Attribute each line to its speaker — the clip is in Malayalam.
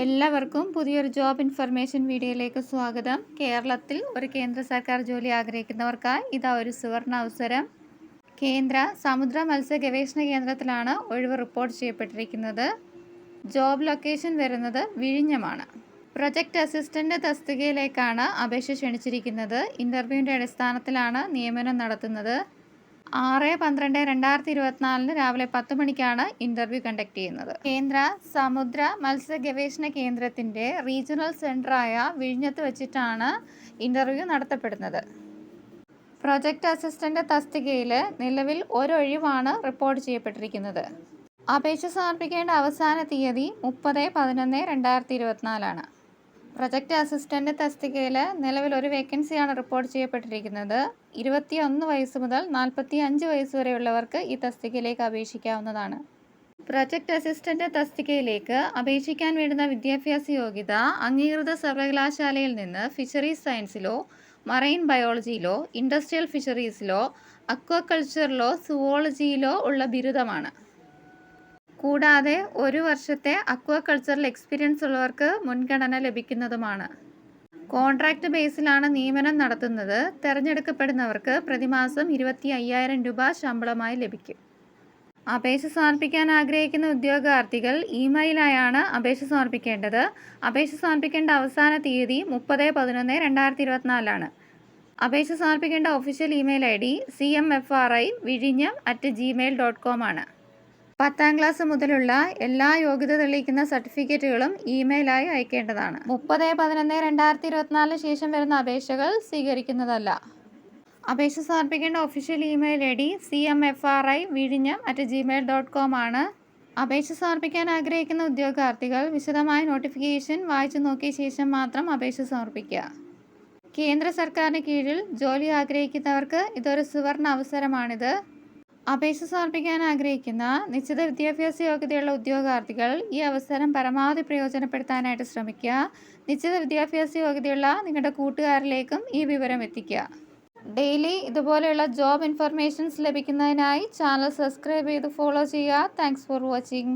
Speaker 1: എല്ലാവർക്കും പുതിയൊരു ജോബ് ഇൻഫർമേഷൻ വീഡിയോയിലേക്ക് സ്വാഗതം. കേരളത്തിൽ ഒരു കേന്ദ്ര സർക്കാർ ജോലി ആഗ്രഹിക്കുന്നവർക്കായി ഇതാ ഒരു സുവർണ അവസരം. കേന്ദ്ര സമുദ്ര മത്സ്യ ഗവേഷണ കേന്ദ്രത്തിലാണ് ഒഴിവ് റിപ്പോർട്ട് ചെയ്യപ്പെട്ടിരിക്കുന്നത്. ജോബ് ലൊക്കേഷൻ വരുന്നത് വിഴിഞ്ഞമാണ്. പ്രൊജക്ട് അസിസ്റ്റന്റ് തസ്തികയിലേക്കാണ് അപേക്ഷ ക്ഷണിച്ചിരിക്കുന്നത്. ഇന്റർവ്യൂവിന്റെ അടിസ്ഥാനത്തിലാണ് നിയമനം നടത്തുന്നത്. ആറ് പന്ത്രണ്ട് രണ്ടായിരത്തി ഇരുപത്തിനാലിന് രാവിലെ പത്ത് മണിക്കാണ് ഇന്റർവ്യൂ കണ്ടക്ട് ചെയ്യുന്നത്. കേന്ദ്ര സമുദ്ര മത്സ്യ ഗവേഷണ കേന്ദ്രത്തിന്റെ റീജിയണൽ സെന്ററായ വിഴിഞ്ഞത്ത് വെച്ചിട്ടാണ് ഇന്റർവ്യൂ നടത്തപ്പെടുന്നത്. പ്രൊജക്ട് അസിസ്റ്റന്റ് തസ്തികയിൽ നിലവിൽ ഒരൊഴിവാണ് റിപ്പോർട്ട് ചെയ്യപ്പെട്ടിരിക്കുന്നത്. അപേക്ഷ സമർപ്പിക്കേണ്ട അവസാന തീയതി മുപ്പത് പതിനൊന്ന് രണ്ടായിരത്തി ഇരുപത്തിനാലാണ് പ്രൊജക്ട് അസിസ്റ്റന്റ് തസ്തികയിൽ നിലവിൽ ഒരു വേക്കൻസിയാണ് റിപ്പോർട്ട് ചെയ്യപ്പെട്ടിരിക്കുന്നത്. ഇരുപത്തി ഒന്ന് വയസ്സ് മുതൽ നാൽപ്പത്തി അഞ്ച് വയസ്സ് വരെയുള്ളവർക്ക് ഈ തസ്തികയിലേക്ക് അപേക്ഷിക്കാവുന്നതാണ്. പ്രൊജക്ട് അസിസ്റ്റന്റ് തസ്തികയിലേക്ക് അപേക്ഷിക്കാൻ വേണ്ടുന്ന വിദ്യാഭ്യാസ യോഗ്യത അംഗീകൃത സർവകലാശാലയിൽ നിന്ന് ഫിഷറീസ് സയൻസിലോ മറൈൻ ബയോളജിയിലോ ഇൻഡസ്ട്രിയൽ ഫിഷറീസിലോ അക്വാകൾച്ചറിലോ സുവോളജിയിലോ ഉള്ള ബിരുദമാണ്. കൂടാതെ ഒരു വർഷത്തെ അക്വാകൾച്ചറൽ എക്സ്പീരിയൻസ് ഉള്ളവർക്ക് മുൻഗണന ലഭിക്കുന്നതുമാണ്. കോൺട്രാക്ട് ബേസിലാണ് നിയമനം നടത്തുന്നത്. തിരഞ്ഞെടുക്കപ്പെടുന്നവർക്ക് പ്രതിമാസം ഇരുപത്തി അയ്യായിരം രൂപ ശമ്പളമായി ലഭിക്കും. അപേക്ഷ സമർപ്പിക്കാൻ ആഗ്രഹിക്കുന്ന ഉദ്യോഗാർത്ഥികൾ ഇമെയിലായാണ് അപേക്ഷ സമർപ്പിക്കേണ്ടത്. അപേക്ഷ സമർപ്പിക്കേണ്ട അവസാന തീയതി മുപ്പത് പതിനൊന്ന് രണ്ടായിരത്തി ഇരുപത്തിനാലാണ് അപേക്ഷ സമർപ്പിക്കേണ്ട official email I D C M F R I വിഴിഞ്ഞം അറ്റ് ജിമെയിൽ ഡോട്ട് കോം ആണ്. പത്താം ക്ലാസ് മുതലുള്ള എല്ലാ യോഗ്യത തെളിയിക്കുന്ന സർട്ടിഫിക്കറ്റുകളും ഇമെയിലായി അയക്കേണ്ടതാണ്. മുപ്പത് പതിനൊന്ന് രണ്ടായിരത്തി ഇരുപത്തിനാലിന് ശേഷം വരുന്ന അപേക്ഷകൾ സ്വീകരിക്കുന്നതല്ല. അപേക്ഷ സമർപ്പിക്കേണ്ട official email I D C M F R I വിഴിഞ്ഞം അറ്റ് ജിമെയിൽ ഡോട്ട് കോം ആണ്. അപേക്ഷ സമർപ്പിക്കാൻ ആഗ്രഹിക്കുന്ന ഉദ്യോഗാർത്ഥികൾ വിശദമായ നോട്ടിഫിക്കേഷൻ വായിച്ചു നോക്കിയ ശേഷം മാത്രം അപേക്ഷ സമർപ്പിക്കുക. കേന്ദ്ര സർക്കാരിന് കീഴിൽ ജോലി ആഗ്രഹിക്കുന്നവർക്ക് ഇതൊരു സുവർണ അവസരമാണിത്. അപേക്ഷ സമർപ്പിക്കാൻ ആഗ്രഹിക്കുന്ന നിശ്ചിത വിദ്യാഭ്യാസ യോഗ്യതയുള്ള ഉദ്യോഗാർത്ഥികൾ ഈ അവസരം പരമാവധി പ്രയോജനപ്പെടുത്താനായിട്ട് ശ്രമിക്കുക. നിശ്ചിത വിദ്യാഭ്യാസ യോഗ്യതയുള്ള നിങ്ങളുടെ കൂട്ടുകാരിലേക്കും ഈ വിവരം എത്തിക്കുക. ഡെയിലി ഇതുപോലെയുള്ള ജോബ് ഇൻഫർമേഷൻസ് ലഭിക്കുന്നതിനായി ചാനൽ സബ്സ്ക്രൈബ് ചെയ്ത് ഫോളോ ചെയ്യുക. Thanks for watching.